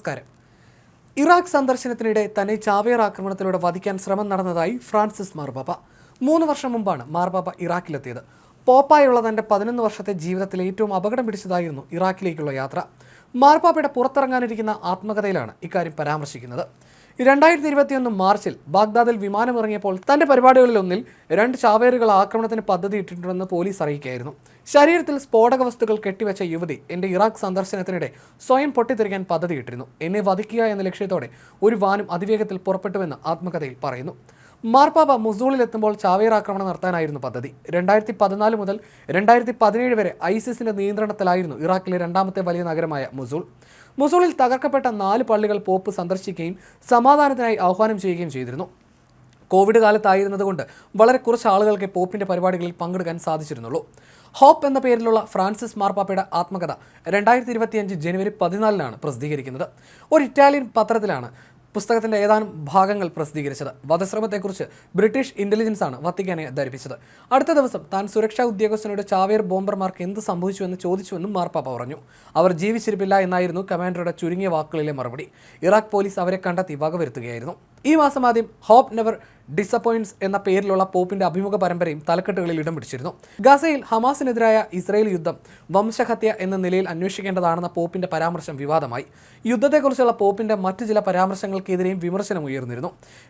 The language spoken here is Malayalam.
നമസ്കാരം. ഇറാഖ് സന്ദർശനത്തിനിടെ തന്നെ ചാവേർ ആക്രമണത്തിലൂടെ വധിക്കാൻ ശ്രമം നടന്നതായി ഫ്രാൻസിസ് മാർബാബ മൂന്ന് വർഷം മുമ്പാണ് മാർബാബ ഇറാഖിലെത്തിയത്. പോപ്പായുള്ള തന്റെ പതിനൊന്ന് വർഷത്തെ ജീവിതത്തിൽ ഏറ്റവും അപകടം പിടിച്ചതായിരുന്നു ഇറാഖിലേക്കുള്ള യാത്ര. മാർപ്പാപ്പയുടെ പുറത്തിറങ്ങാനിരിക്കുന്ന ആത്മകഥയിലാണ് ഇക്കാര്യം പരാമർശിക്കുന്നത്. രണ്ടായിരത്തി ഇരുപത്തിയൊന്ന് മാർച്ചിൽ ബാഗ്ദാദിൽ വിമാനമിറങ്ങിയപ്പോൾ തന്റെ പരിപാടികളിലൊന്നിൽ രണ്ട് ചാവേറുകൾ ആക്രമണത്തിന് പദ്ധതി ഇട്ടിട്ടുണ്ടെന്ന് പോലീസ് അറിയിക്കുകയായിരുന്നു. ശരീരത്തിൽ സ്ഫോടക വസ്തുക്കൾ കെട്ടിവെച്ച യുവതി എന്റെ ഇറാഖ് സന്ദർശനത്തിനിടെ സ്വയം പൊട്ടിത്തെറിക്കാൻ പദ്ധതിയിട്ടിരുന്നു. എന്നെ വധിക്കുക എന്ന ലക്ഷ്യത്തോടെ ഒരു വാനും അതിവേഗത്തിൽ പുറപ്പെട്ടുവെന്ന് ആത്മകഥയിൽ പറയുന്നു. മാർപ്പാപ്പ മുസൂളിലെത്തുമ്പോൾ ചാവേർ ആക്രമണം നടത്താനായിരുന്നു പദ്ധതി. രണ്ടായിരത്തി പതിനാല് മുതൽ രണ്ടായിരത്തി പതിനേഴ് വരെ ഐസിസിന്റെ നിയന്ത്രണത്തിലായിരുന്നു ഇറാഖിലെ രണ്ടാമത്തെ വലിയ നഗരമായ മുസൂൾ. മുസൂളിൽ തകർക്കപ്പെട്ട നാല് പള്ളികൾ പോപ്പ് സന്ദർശിക്കുകയും സമാധാനത്തിനായി ആഹ്വാനം ചെയ്യുകയും ചെയ്തിരുന്നു. കോവിഡ് കാലത്തായിരുന്നതുകൊണ്ട് വളരെ കുറച്ച് ആളുകൾക്ക് പോപ്പിന്റെ പരിപാടികളിൽ പങ്കെടുക്കാൻ സാധിച്ചിരുന്നുള്ളൂ. ഹോപ്പ് എന്ന പേരിലുള്ള ഫ്രാൻസിസ് മാർപ്പാപ്പയുടെ ആത്മകഥ രണ്ടായിരത്തി ഇരുപത്തിയഞ്ച് ജനുവരി പതിനാലിനാണ് പ്രസിദ്ധീകരിക്കുന്നത്. ഒരു ഇറ്റാലിയൻ പത്രത്തിലാണ് പുസ്തകത്തിന്റെ ഏതാനും ഭാഗങ്ങൾ പ്രസിദ്ധീകരിച്ചത്. വധശ്രമത്തെക്കുറിച്ച് ബ്രിട്ടീഷ് ഇന്റലിജൻസ് ആണ് വത്തിക്കാനെ ധരിപ്പിച്ചത്. അടുത്ത ദിവസം താൻ സുരക്ഷാ ഉദ്യോഗസ്ഥനോട് ചാവേർ ബോംബർമാർക്ക് എന്ത് സംഭവിച്ചുവെന്ന് ചോദിച്ചുവെന്നും മാർപ്പാപ്പ പറഞ്ഞു. അവർ ജീവിച്ചിരിപ്പില്ല എന്നായിരുന്നു കമാൻഡറുടെ ചുരുങ്ങിയ വാക്കുകളിലെ മറുപടി. ഇറാഖ് പോലീസ് അവരെ കണ്ടെത്തി വകവരുത്തുകയായിരുന്നു. ഈ മാസം ആദ്യം ഹോപ്പ് നെവർ ഡിസപ്പോയിൻസ് എന്ന പേരിലുള്ള പോപ്പിന്റെ അഭിമുഖ പരമ്പരയും തലക്കെട്ടുകളിൽ ഇടം പിടിച്ചിരുന്നു. ഗസയിൽ ഹമാസിനെതിരായ ഇസ്രയേൽ യുദ്ധം വംശഹത്യ എന്ന നിലയിൽ അന്വേഷിക്കേണ്ടതാണെന്ന പോപ്പിന്റെ പരാമർശം വിവാദമായി. യുദ്ധത്തെക്കുറിച്ചുള്ള പോപ്പിന്റെ മറ്റു ചില പരാമർശങ്ങൾക്കെതിരെയും വിമർശനം ഉയർന്നിരുന്നു.